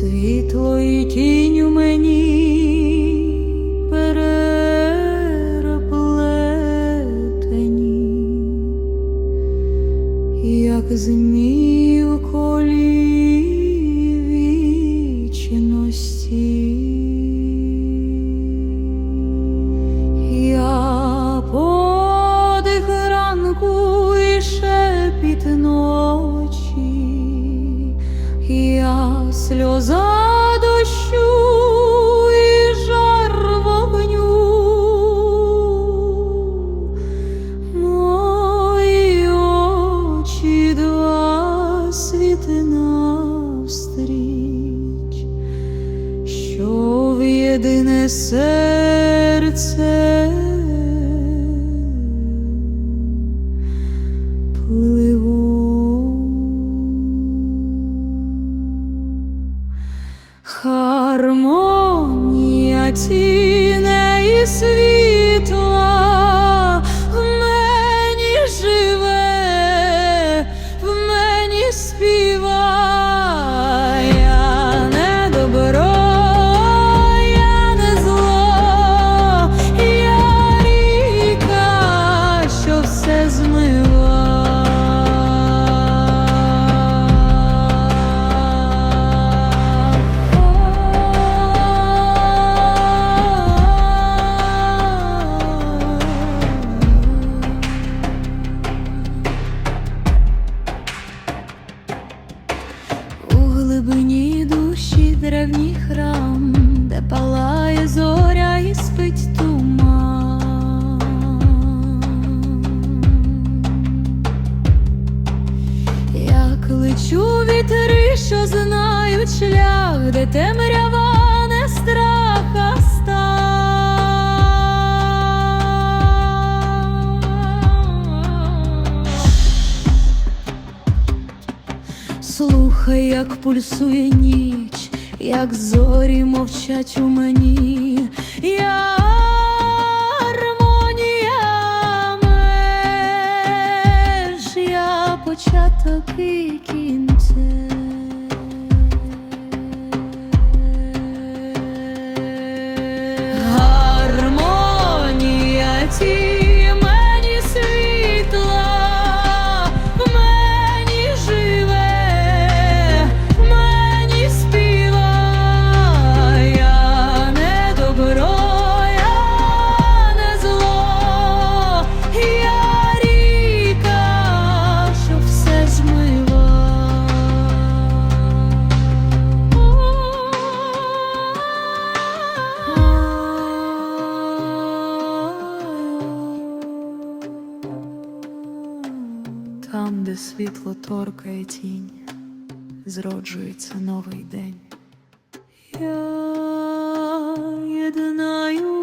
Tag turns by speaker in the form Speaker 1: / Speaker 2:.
Speaker 1: світло і тінь у мені переплетені, як змій у колі вічності. Я подих ранку і шепіт ночі сльоза дощу і жар вогню. Мої очі два світи навстріч, що в єдине серце Хармонія тіней і світла глибині душі древній храм, де палає зоря і спить туман. Як лечу вітри, що знають шлях, де темрява Слухай, як пульсує ніч, як зорі мовчать у мені. Я де світло торкає тінь, зроджується новий день. Я єднаю